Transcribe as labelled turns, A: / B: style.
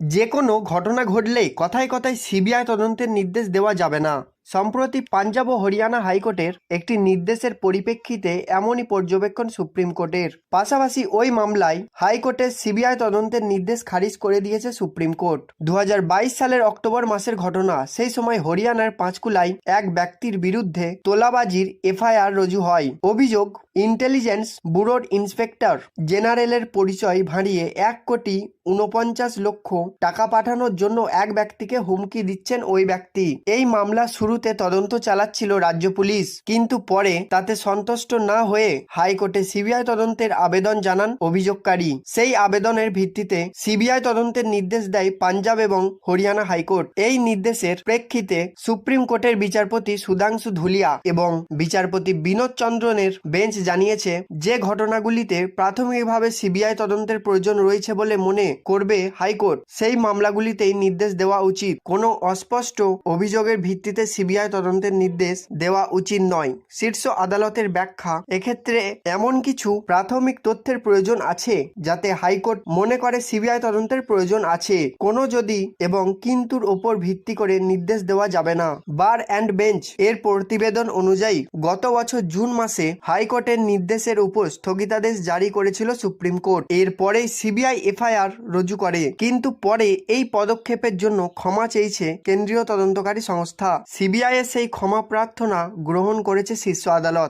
A: যে কোনো ঘটনা ঘটলেই কথায় কথায় সিবিআই তদন্তের নির্দেশ দেওয়া যাবে না। সম্প্রতি পাঞ্জাব ও হরিয়ানা হাইকোর্টের একটি নির্দেশের পরিপ্রেক্ষিতে এমনই পর্যবেক্ষণ সুপ্রিম কোর্টের। পাশাপাশি ওই মামলায় হাইকোর্টের সিবিআই তদন্তের নির্দেশ খারিজ করে দিয়েছে সুপ্রিম কোর্ট। দু হাজার বাইশ সালের অক্টোবর মাসের ঘটনা, সেই সময় হরিয়ানার পাঁচকুলায় এক ব্যক্তির বিরুদ্ধে তোলাবাজির এফআইআর রুজু হয়। অভিযোগ, ইন্টেলিজেন্স ব্যুরোর ইন্সপেক্টর জেনারেলের পরিচয় ভাঁড়িয়ে এক কোটি উনপঞ্চাশ লক্ষ টাকা পাঠানোর জন্য এক ব্যক্তিকে হুমকি দিচ্ছেন ওই ব্যক্তি। এই মামলা শুরুতে তদন্ত চালাচ্ছিল রাজ্য পুলিশ, কিন্তু পরে তাতে সন্তুষ্ট না হয়ে হাইকোর্টে সিবিআই তদন্তের আবেদন জানান অভিযোগকারী। সেই আবেদনের ভিত্তিতে সিবিআই তদন্তের নির্দেশ দেয় পাঞ্জাব এবং হরিয়ানা হাইকোর্ট। এই নির্দেশের প্রেক্ষিতে সুপ্রিম কোর্টের বিচারপতি সুধাংশু ধুলিয়া এবং বিচারপতি বিনোদ চন্দ্রনের বেঞ্চ জানিয়েছে, যে ঘটনাগুলিতে প্রাথমিকভাবে সিবিআই তদন্তের প্রয়োজন রয়েছে বলে মনে করবে হাইকোর্ট, সেই মামলাগুলিতেই নির্দেশ দেওয়া উচিত। কোনো অস্পষ্ট অভিযোগের ভিত্তিতে সিবিআই তদন্তের নির্দেশ দেওয়া উচিত নয়। শীর্ষ আদালতের ব্যাখ্যা, এক্ষেত্রে এমন কিছু প্রাথমিক তথ্যের প্রয়োজন আছে যাতে হাইকোর্ট মনে করে সিবিআই তদন্তের প্রয়োজন আছে। কোনো যদি এবং কিন্তুর ওপর ভিত্তি করে নির্দেশ দেওয়া যাবে না। বার অ্যান্ড বেঞ্চ এর প্রতিবেদন অনুযায়ী, গত বছর জুন মাসে হাইকোর্টের নির্দেশের উপর স্থগিতাদেশ জারি করেছিল সুপ্রিম কোর্ট। এরপরেই সিবিআই এফআইআর রুজু করে। কিন্তু পরে এই পদক্ষেপের জন্য ক্ষমা চেয়েছে কেন্দ্রীয় তদন্তকারী সংস্থা। সিবিআই এর সেই ক্ষমা প্রার্থনা গ্রহণ করেছে শীর্ষ আদালত।